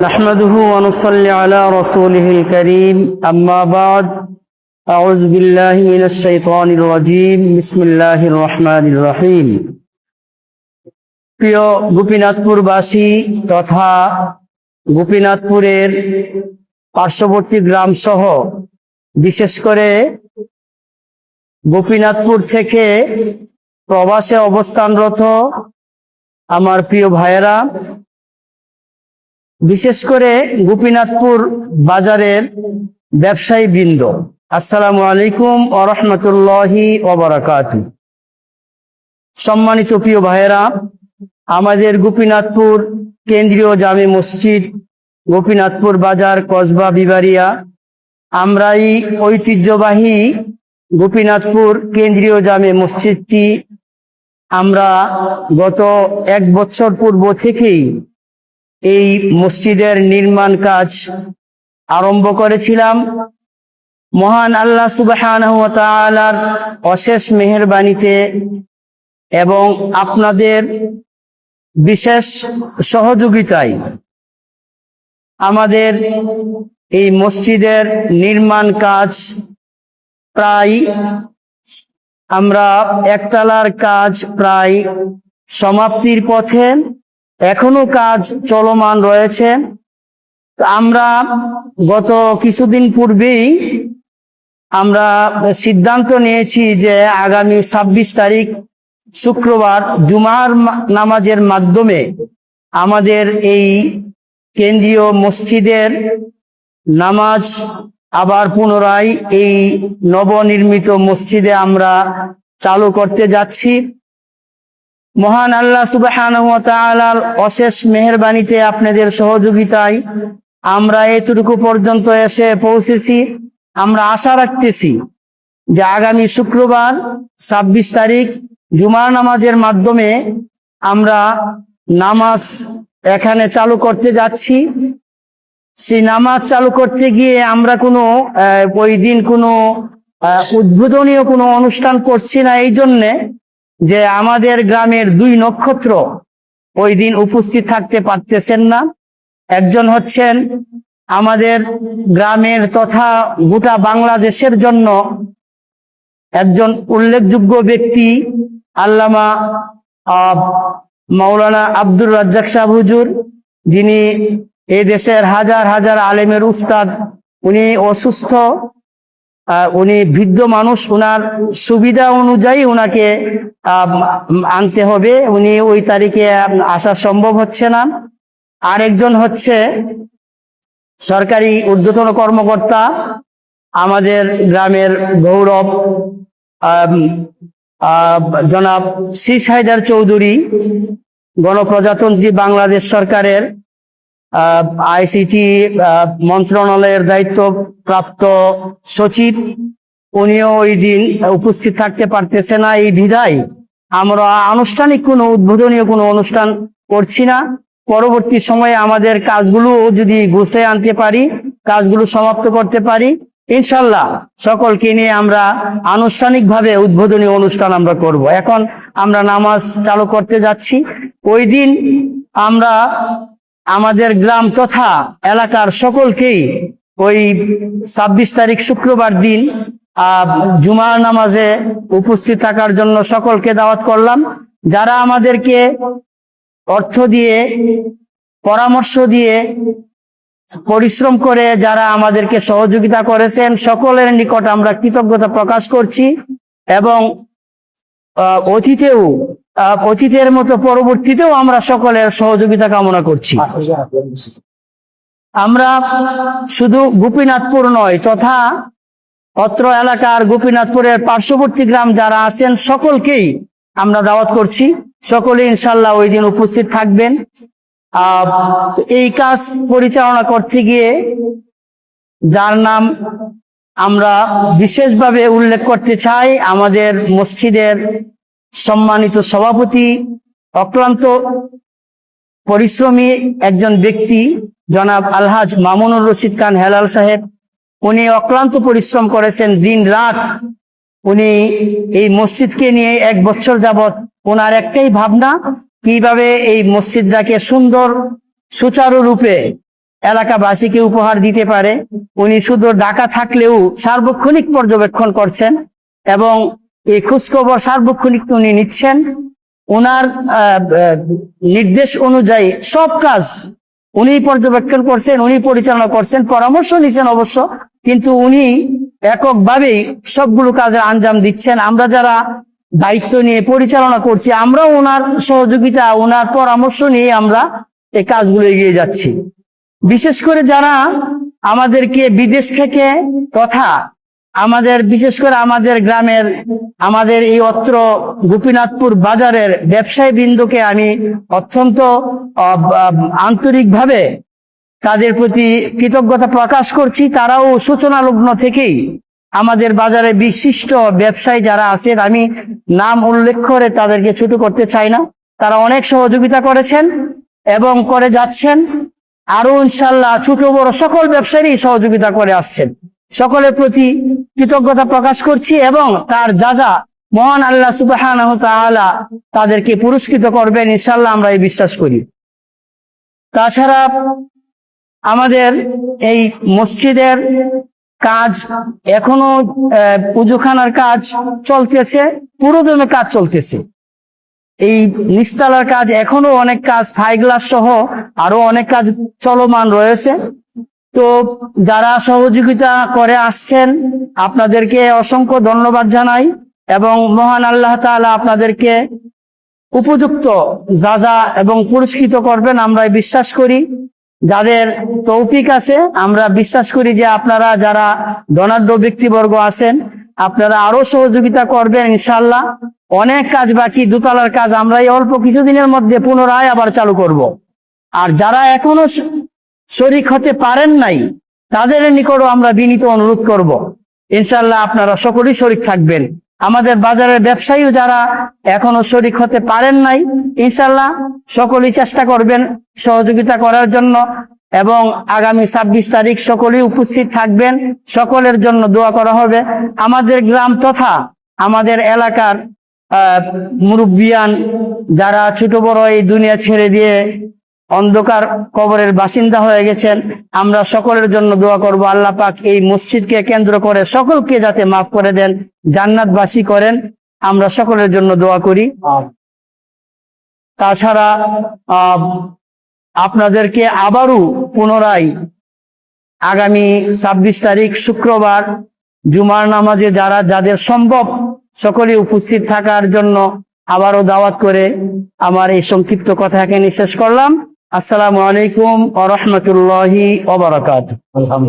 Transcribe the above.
نحمده ونصلي على رسوله الكريم أما بعد أعوذ بالله من الشيطان الرجيم بسم الله الرحمن الرحيم প্রিয় গোপীনাথপুরবাসী তথা গোপীনাথপুরের পার্শ্ববর্তী গ্রাম সহ বিশেষ করে গোপীনাথপুর থেকে প্রবাসে অবস্থানরত আমার প্রিয় ভাইয়েরা বিশেষ করে গোপীনাথপুর বাজারের ব্যবসায়ী বৃন্দ। আসসালামু আলাইকুম ওরহমতুল্লাহি ওবরাকাত সম্মানিত প্রিয় ভাইয়েরা, আমাদের গোপীনাথপুর কেন্দ্রীয় জামে মসজিদ গোপীনাথপুর বাজার কসবা বিবারিয়া আমরাই ঐতিহ্যবাহী গোপীনাথপুর কেন্দ্রীয় জামে মসজিদটি আমরা গত এক বছর পূর্ব থেকেই এই মসজিদের নির্মাণ কাজ আরম্ভ করেছিলাম। মহান আল্লাহ তাআলার অশেষ মেহেরবানিতে এবং আপনাদের বিশেষ সহযোগিতায় আমাদের এই মসজিদের নির্মাণ কাজ প্রায় আমরা একতলার কাজ প্রায় সমাপ্তির পথে এখনও কাজ চলমান রয়েছে। আমরা গত কিছুদিন পূর্বেই আমরা সিদ্ধান্ত নিয়েছি যে আগামী ছাব্বিশ তারিখ শুক্রবার জুমার নামাজের মাধ্যমে আমাদের এই কেন্দ্রীয় মসজিদের নামাজ আবার পুনরায় এই নবনির্মিত মসজিদে আমরা চালু করতে যাচ্ছি। মহান আল্লাহ তাআলার অশেষ মেহেরবানিতে আপনাদের সহযোগিতায় আমরা এতটুকু পর্যন্ত এসে পৌঁছেছি। আমরা আশা রাখতেছি যে আগামী শুক্রবার ছাব্বিশ তারিখ জুমার নামাজের মাধ্যমে আমরা নামাজ এখানে চালু করতে যাচ্ছি। সেই নামাজ চালু করতে গিয়ে আমরা কোনো ওই দিন কোনো উদ্বোধনীয় কোনো অনুষ্ঠান করছি না। এই জন্যে যে আমাদের গ্রামের দুই নক্ষত্র ওই দিন উপস্থিত থাকতে পারতেছেন না। একজন হচ্ছেন আমাদের গ্রামের তথা গোটা বাংলাদেশের জন্য একজন উল্লেখযোগ্য ব্যক্তি আল্লামা আহ, মাওলানা আব্দুর রাজ্জাক সাহ হুজুর। যিনি এই দেশের হাজার হাজার আলেমের উস্তাদ উনি অসুস্থ উনি বৃদ্ধ মানুষ উনার সুবিধা অনুযায়ী আহ, আনতে হবে। উনি ওই তারিখে আসা সম্ভব হচ্ছে না। আরেকজন হচ্ছে সরকারি ঊর্ধ্বতন কর্মকর্তা আমাদের গ্রামের গৌরব জনাব শ্রী সাইদার চৌধুরী গণপ্রজাতন্ত্রী বাংলাদেশ সরকারের আইসিটি মন্ত্রণালয়ের দায়িত্ব প্রাপ্ত সচিব, উনিও ওই দিন উপস্থিত থাকতে পারতেছে না এই বিধায় আমরা আনুষ্ঠানিক কোনো উদ্বোধনীয় কোনো অনুষ্ঠান করছি না। পরবর্তী সময়ে আমাদের কাজগুলো যদি গুছিয়ে আনতে পারি, কাজগুলো সমাপ্ত করতে পারি, ইনশাল্লাহ সকলকে নিয়ে আমরা আনুষ্ঠানিকভাবে উদ্বোধনী অনুষ্ঠান আমরা করব। এখন আমরা নামাজ চালু করতে যাচ্ছি। ওই দিন আমরা আমাদের গ্রাম তথা এলাকার সকলকেই ওই ছাব্বিশ তারিখ শুক্রবার দিন জুমার নামাজে উপস্থিত থাকার জন্য সকলকে দাওয়াত করলাম। যারা আমাদেরকে অর্থ দিয়ে, পরামর্শ দিয়ে পরিশ্রম করে যারা আমাদেরকে সহযোগিতা করেছেন, সকলের নিকট আমরা কৃতজ্ঞতা প্রকাশ করছি এবং অতীতেও অতীতের মতো পরবর্তীতেও আমরা সকলের সহযোগিতা কামনা করছি। আমরা শুধু গোপীনাথপুর নয়, তথা অত্র এলাকার গোপীনাথপুরের পার্শ্ববর্তী গ্রাম যারা আছেন, সকলকেই আমরা দাওয়াত করছি। সকলে ইনশাল্লাহ ওই দিন উপস্থিত থাকবেন। এই কাজ পরিচালনা করতে গিয়ে যার নাম আমরা বিশেষভাবে উল্লেখ করতে চাই, আমাদের মসজিদের সম্মানিত সভাপতি, অক্লান্ত পরিশ্রমী একজন ব্যক্তি, জনাব আলহাজ মামুনুর রশিদ খান হেলাল সাহেব। উনি অক্লান্ত পরিশ্রম করেছেন, দিন রাত উনি এই মসজিদকে নিয়ে এক বছর যাবত ওনার একটাই ভাবনা, কীভাবে এই মসজিদটাকে সুন্দর, সুচারু রূপে এলাকাবাসীকে উপহার দিতে পারে। উনি শুধু ঢাকা থাকলেও সার্বক্ষণিক পর্যবেক্ষণ করছেন এবং এই খোঁজখবর সার্বক্ষণিক উনি নিচ্ছেন। ওনার নির্দেশ অনুযায়ী সব কাজ উনি পর্যবেক্ষণ করছেন, উনি পরিচালনা করছেন, পরামর্শ নিচ্ছেন অবশ্য, কিন্তু উনি এককভাবেই সবগুলো কাজের আঞ্জাম দিচ্ছেন। আমরা যারা দায়িত্ব নিয়ে পরিচালনা করছি, আমরাও ওনার সহযোগিতা ওনার পরামর্শ নিয়ে আমরা এই কাজগুলো এগিয়ে যাচ্ছি। বিশেষ করে যারা আমাদেরকে বিদেশ থেকে তথা আমাদের, বিশেষ করে আমাদের গ্রামের, আমাদের এই অত্র গোপীনাথপুর বাজারের ব্যবসায়ী বৃন্দকে আমি অত্যন্ত আন্তরিকভাবে তাদের প্রতি কৃতজ্ঞতা প্রকাশ করছি। তারাও সূচনা লগ্ন থেকেই আমাদের বাজারে বিশিষ্ট ব্যবসায়ী যারা আছেন, আমি নাম উল্লেখ করে তাদেরকে ছোট করতে চাই না। তারা অনেক সহযোগিতা করেছেন এবং করে যাচ্ছেন। আরও ইনশাল্লাহ ছোট বড় সকল ব্যবসায়ী সহযোগিতা করে আসছেন। সকলের প্রতি কৃতজ্ঞতা প্রকাশ করছি এবং তার যা যা মহান আল্লাহ সুবাহ তাদেরকে পুরস্কৃত করবেন ইনশাল্লাহ আমরা এই বিশ্বাস করি। তাছাড়া আমাদের এই মসজিদের কাজ এখনও পুজোখানার কাজ চলতেছে, পুরোদমে কাজ চলতেছে। এই নিস্তালার কাজ এখনও অনেক কাজ থাই গ্লাস সহ আরও অনেক কাজ চলমান রয়েছে। তো যারা সহযোগিতা করে আসছেন, আপনাদেরকে অসংখ্য ধন্যবাদ জানাই এবং মহান আল্লাহ তাআলা আপনাদেরকে উপযুক্ত যা যা এবং পুরস্কৃত করবেন আমরা বিশ্বাস করি যাদের তৌফিক আছে, আমরা বিশ্বাস করি যে আপনারা যারা ধনাঢ্য ব্যক্তিবর্গ আছেন, আপনারা আরও সহযোগিতা করবেন ইনশাল্লাহ অনেক কাজ বাকি, দোতলার কাজ আমরা এই অল্প কিছুদিনের মধ্যে পুনরায় আবার চালু করব। আর যারা এখনও শরিক হতে পারেন নাই, তাদের নিকটও আমরা বিনীত অনুরোধ করব। ইনশাল্লাহ আপনারা সকলেই শরিক থাকবেন। আমাদের বাজারের ব্যবসায়ীও যারা এখনও শরিক হতে পারেন নাই ইনশাল্লাহ সকলেই চেষ্টা করবেন সহযোগিতা করার জন্য এবং আগামী ছাব্বিশ তারিখ সকলেই উপস্থিত থাকবেন। সকলের জন্য দোয়া করা হবে। আমাদের গ্রাম তথা আমাদের এলাকার মুরব্বিয়ান যারা ছোট বড় এই দুনিয়া ছেড়ে দিয়ে অন্ধকার কবরের বাসিন্দা হয়ে গেছেন। আমরা সকলের জন্য দোয়া করব, আল্লাহ পাক এই মসজিদকে কেন্দ্র করে সকলকে যাতে মাফ করে দেন, জান্নাতবাসী করেন। আমরা সকলের জন্য দোয়া করি। তাছাড়া আপনাদেরকে আবারও পুনরায় আগামী ছাব্বিশ তারিখ শুক্রবার জুমার নামাজে যারা, যাদের সম্ভব সকলে উপস্থিত থাকার জন্য আবারও দাওয়াত করে আমার এই সংক্ষিপ্ত কথা এখানে শেষ করলাম। আসসালামু আলাইকুম আ রহমতুল্লাহি ওবরাকাত আলহামদুলিল্লাহ।